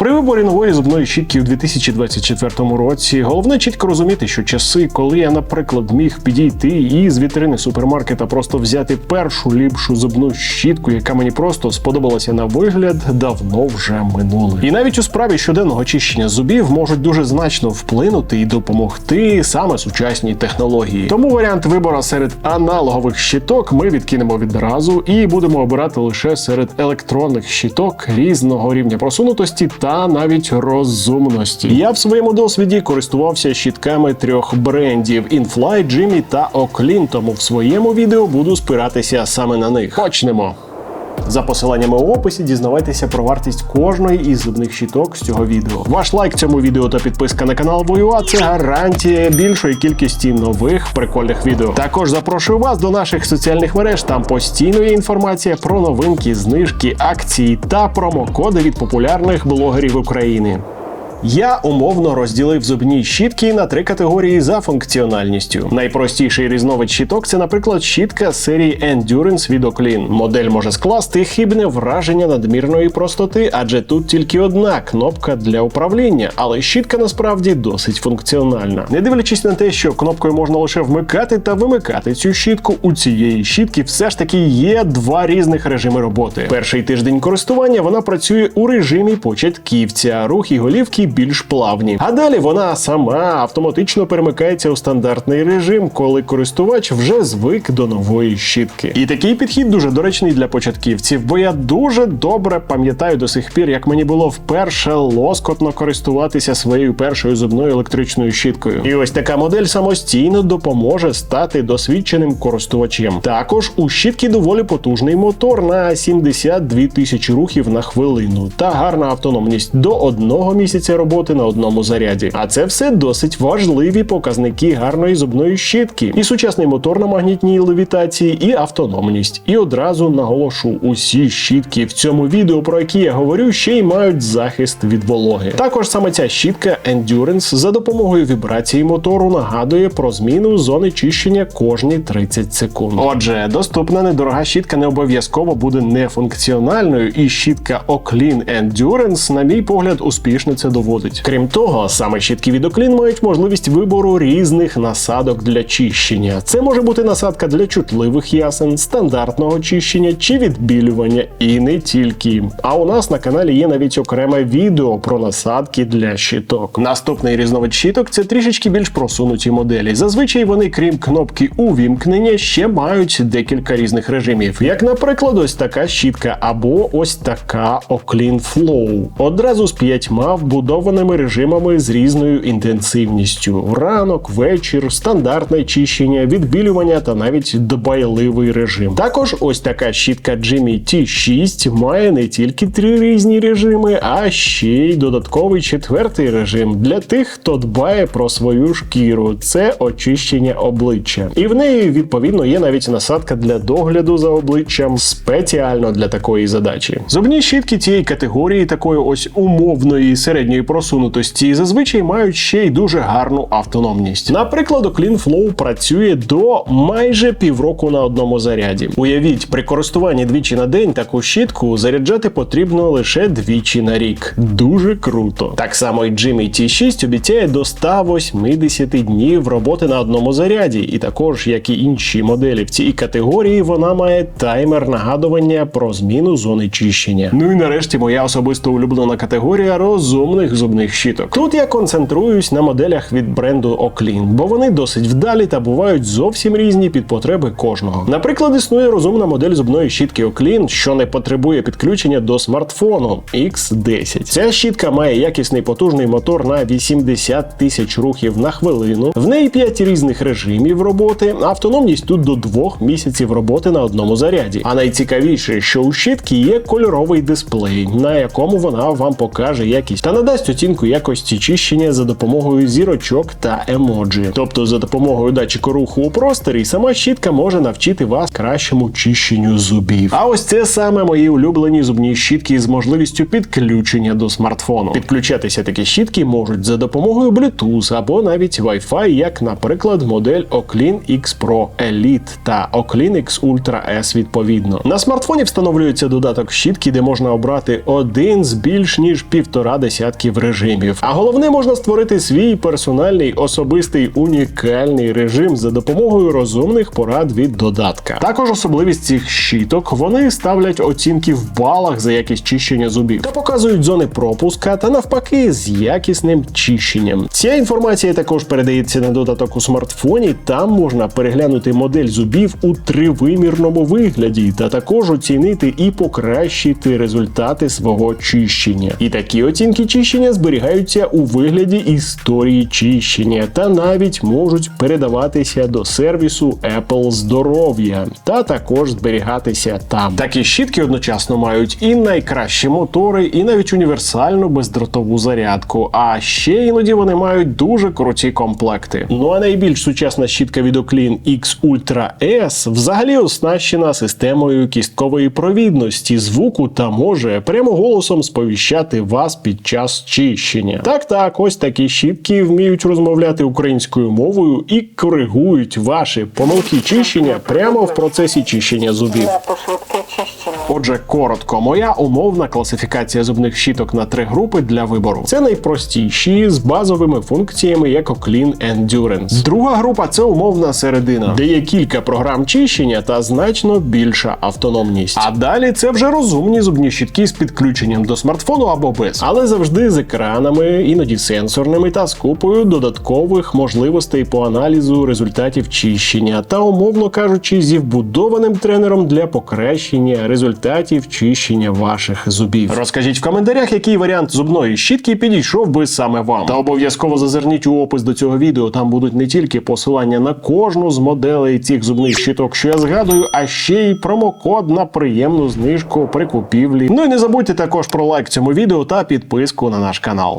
При виборі нової зубної щітки у 2024 році головне чітко розуміти, що часи, коли я, наприклад, міг підійти і з вітрини супермаркета просто взяти першу ліпшу зубну щітку, яка мені просто сподобалася на вигляд, давно вже минули. І навіть у справі щоденного чищення зубів можуть дуже значно вплинути і допомогти саме сучасні технології. Тому варіант вибору серед аналогових щиток ми відкинемо відразу і будемо обирати лише серед електронних щиток різного рівня просунутості та навіть розумності. Я в своєму досвіді користувався щітками трьох брендів Infly, Jimmy та Оклін. тому в своєму відео буду спиратися саме на них. Почнемо. За посиланнями у описі дізнавайтеся про вартість кожної із зубних щиток з цього відео. Ваш лайк цьому відео та підписка на канал Воюа це гарантія більшої кількості нових прикольних відео. Також запрошую вас до наших соціальних мереж. Там постійно є інформація про новинки, знижки, акції та промокоди від популярних блогерів України. Я умовно розділив зубні щітки на три категорії за функціональністю. Найпростіший різновид щіток це, наприклад, щітка серії Endurance від Oclean. Модель може скласти хибне враження надмірної простоти, адже тут тільки одна кнопка для управління, але щітка насправді досить функціональна. Не дивлячись на те, що кнопкою можна лише вмикати та вимикати цю щітку, у цієї щітки все ж таки є два різних режими роботи. Перший тиждень користування вона працює у режимі початківця, рух і голівки більш плавні. А далі вона сама автоматично перемикається у стандартний режим, коли користувач вже звик до нової щітки. І такий підхід дуже доречний для початківців, бо я дуже добре пам'ятаю до сих пір, як мені було вперше лоскотно користуватися своєю першою зубною електричною щіткою. І ось така модель самостійно допоможе стати досвідченим користувачем. Також у щітки доволі потужний мотор на 72 тисячі рухів на хвилину та гарна автономність до одного місяця роботи на одному заряді. А це все досить важливі показники гарної зубної щітки. І сучасний мотор на магнітній левітації, і автономність. І одразу наголошу, усі щітки в цьому відео, про які я говорю, ще й мають захист від вологи. Також саме ця щітка Endurance за допомогою вібрації мотору нагадує про зміну зони чищення кожні 30 секунд. Отже, доступна недорога щітка не обов'язково буде нефункціональною, і щітка Oclean Endurance, на мій погляд, успішно це доводить. Крім того, саме щітки від Oclean мають можливість вибору різних насадок для чищення. Це може бути насадка для чутливих ясен, стандартного чищення чи відбілювання, і не тільки. А у нас на каналі є навіть окреме відео про насадки для щиток. Наступний різновид щиток це трішечки більш просунуті моделі. Зазвичай вони, крім кнопки увімкнення, ще мають декілька різних режимів, як, наприклад, ось така щітка або ось така Oclean Flow. Одразу з п'ятьма вбудованими режимами з різною інтенсивністю: ранок, вечір, стандартне чищення, відбілювання та навіть дбайливий режим. Також ось така щітка Jimmy T6 має не тільки три різні режими, а ще й додатковий четвертий режим для тих, хто дбає про свою шкіру. Це очищення обличчя. І в неї відповідно є навіть насадка для догляду за обличчям спеціально для такої задачі. Зубні щітки цієї категорії, такої ось умовної середньої просунутості, зазвичай мають ще й дуже гарну автономність. Наприклад, Clean Flow працює до майже півроку на одному заряді. Уявіть, при користуванні двічі на день таку щітку заряджати потрібно лише двічі на рік. Дуже круто. Так само і Jimmy T6 обіцяє до 180 днів роботи на одному заряді, і також, як і інші моделі в цій категорії, вона має таймер нагадування про зміну зони чищення. Ну і нарешті моя особисто улюблена категорія розумних зубних щіток. Тут я концентруюсь на моделях від бренду Oclean, бо вони досить вдалі та бувають зовсім різні під потреби кожного. Наприклад, існує розумна модель зубної щітки Oclean, що не потребує підключення до смартфону X10. Ця щітка має якісний потужний мотор на 80 тисяч рухів на хвилину. В неї 5 різних режимів роботи. Автономність тут до 2 місяців роботи на одному заряді. А найцікавіше, що у щітки є кольоровий дисплей, на якому вона вам покаже якість та надасть дасть оцінку якості чищення за допомогою зірочок та емоджі. Тобто, за допомогою датчику руху у просторі, сама щітка може навчити вас кращому чищенню зубів. А ось це саме мої улюблені зубні щітки з можливістю підключення до смартфону. Підключатися такі щітки можуть за допомогою Bluetooth або навіть Wi-Fi, як, наприклад, модель Oclean X Pro Elite та Oclean X Ultra S відповідно. На смартфоні встановлюється додаток щітки, де можна обрати один з більш ніж півтора десятків режимів. А головне можна створити свій персональний особистий унікальний режим за допомогою розумних порад від додатка. Також особливість цих щіток вони ставлять оцінки в балах за якість чищення зубів та показують зони пропуска та навпаки з якісним чищенням. Ця інформація також передається на додаток у смартфоні. Там можна переглянути модель зубів у тривимірному вигляді, та також оцінити і покращити результати свого чищення. І такі оцінки чищення зберігаються у вигляді історії чищення та навіть можуть передаватися до сервісу Apple здоров'я та також зберігатися там. Такі щітки одночасно мають і найкращі мотори, і навіть універсальну бездротову зарядку. А ще іноді вони мають дуже круті комплекти. Ну а найбільш сучасна щітка від Oclean X Ultra S взагалі оснащена системою кісткової провідності, звуку та може прямо голосом сповіщати вас під час чищення. Так, так, ось такі щіпки вміють розмовляти українською мовою і коригують ваші помилки чищення прямо в процесі чищення зубів. Для пошвидке чищення. Отже, коротко, моя умовна класифікація зубних щіток на три групи для вибору. Це найпростіші з базовими функціями, як Clean Endurance. Друга група це умовна середина, де є кілька програм чищення та значно більша автономність. А далі це вже розумні зубні щітки з підключенням до смартфону або без, але завжди з екранами, іноді сенсорними та з купою додаткових можливостей по аналізу результатів чищення та, умовно кажучи, зі вбудованим тренером для покращення результатів чищення ваших зубів. Розкажіть в коментарях, який варіант зубної щітки підійшов би саме вам. Та обов'язково зазирніть у опис до цього відео. Там будуть не тільки посилання на кожну з моделей цих зубних щиток, що я згадую, а ще й промокод на приємну знижку при купівлі. Ну і не забудьте також про лайк цьому відео та підписку на наш канал.